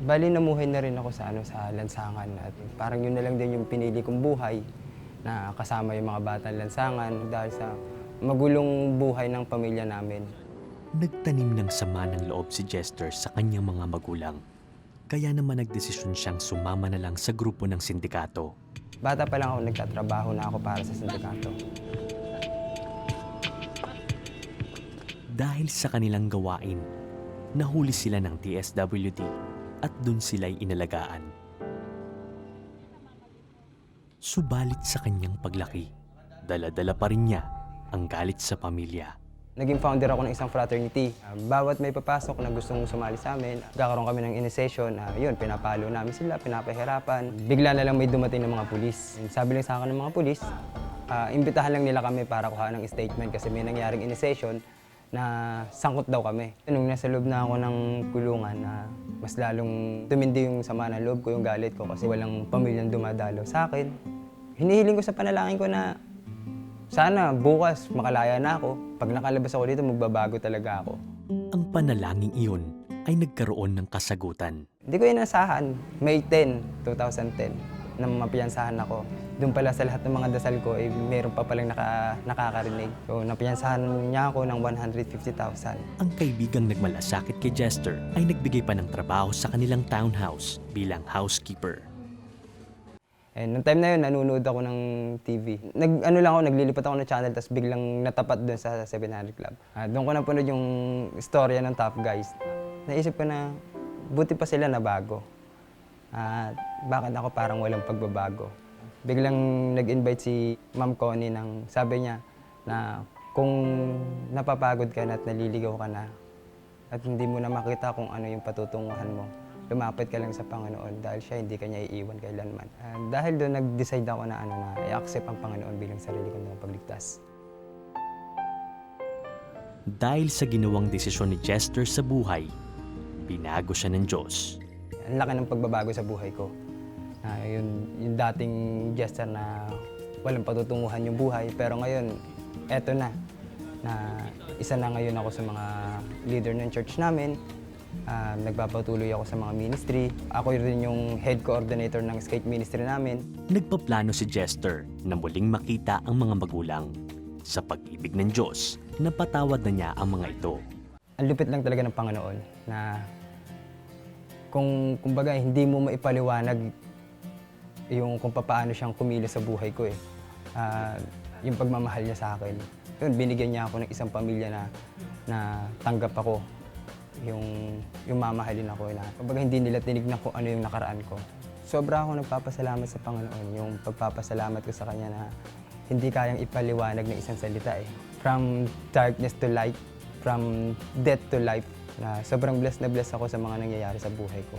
Bali, namuhay na rin ako sa, ano, sa lansangan. At parang yun na lang din yung pinili kong buhay na kasama yung mga batang lansangan dahil sa magulong buhay ng pamilya namin. Nagtanim ng sama ng loob si Jester sa kanyang mga magulang. Kaya naman nagdesisyon siyang sumama na lang sa grupo ng sindikato. Bata pa lang ako, nagtatrabaho na ako para sa sindikato. Dahil sa kanilang gawain, nahuli sila ng TSWD at dun sila'y inalagaan. Subalit sa kanyang paglaki, dala-dala pa rin niya ang galit sa pamilya. Naging founder ako ng isang fraternity. Uh, Bawat may papasok na gustong sumali sa amin, kakaroon kami ng initiation. Uh, yun, pinapalo namin sila, pinapahirapan. Bigla na lang may dumating ng mga pulis. Sabi lang sa akin ng mga pulis, uh, imbitahan lang nila kami para kuha ng statement kasi may nangyaring initiation na sangkot daw kami. Nung nasa loob na ako ng kulungan, na mas lalong tumindi yung sama ng loob ko, yung galit ko kasi walang pamilyang dumadalo sa akin. Hinihiling ko sa panalangin ko na sana bukas makalaya na ako. Pag nakalabas ako dito, magbabago talaga ako. Ang panalangin iyon ay nagkaroon ng kasagutan. Hindi ko inasahan. May 10, 2010, na mapiyansahan ako. Doon pala sa lahat ng mga dasal ko, eh, meron pa palang naka, nakakarinig. So, napiyansahan niya ako ng 150,000. Ang kaibigang nagmalasakit kay Jester ay nagbigay pa ng trabaho sa kanilang townhouse bilang housekeeper. And nung time na yun, nanonood ako ng TV. Nag, ano lang ako, naglilipat ako ng channel, tapos biglang natapat doon sa 700 Club. Ah, doon ko napanood yung istorya ng Top Guys. Naisip ko na, buti pa sila na bago. At bakit ako parang walang pagbabago? Biglang nag-invite si Ma'am Connie ng sabi niya na kung napapagod ka na at naliligaw ka na at hindi mo na makita kung ano yung patutunguhan mo, lumapit ka lang sa Panginoon dahil siya hindi ka niya iiwan kailanman. Ah, dahil doon nag-decide ako na ano na i-accept ang Panginoon bilang sarili kong pagligtas. Dahil sa ginawang desisyon ni Jester sa buhay, binago siya ng Diyos. Ang laki ng pagbabago sa buhay ko. Na yun, yung dating gesture na walang patutunguhan yung buhay, pero ngayon, eto na. Na isa na ngayon ako sa mga leader ng church namin. Ah, nagpapatuloy ako sa mga ministry. Ako rin yung head coordinator ng skate ministry namin. Nagpaplano si Jester na muling makita ang mga magulang. Sa pag-ibig ng Diyos, napatawad na niya ang mga ito. Ang lupit lang talaga ng Panginoon na kung kumbaga hindi mo maipaliwanag yung kung paano siyang kumilos sa buhay ko eh. Ah, yung pagmamahal niya sa akin. Yun, binigyan niya ako ng isang pamilya na na tanggap ako. Yung yung mamahalin ako na kumbaga hindi nila tinignan kung ano yung nakaraan ko. Sobra ako nagpapasalamat sa Panginoon, yung pagpapasalamat ko sa Kanya na hindi kayang ipaliwanag ng isang salita eh. From darkness to light, from death to life, na sobrang blessed na blessed ako sa mga nangyayari sa buhay ko.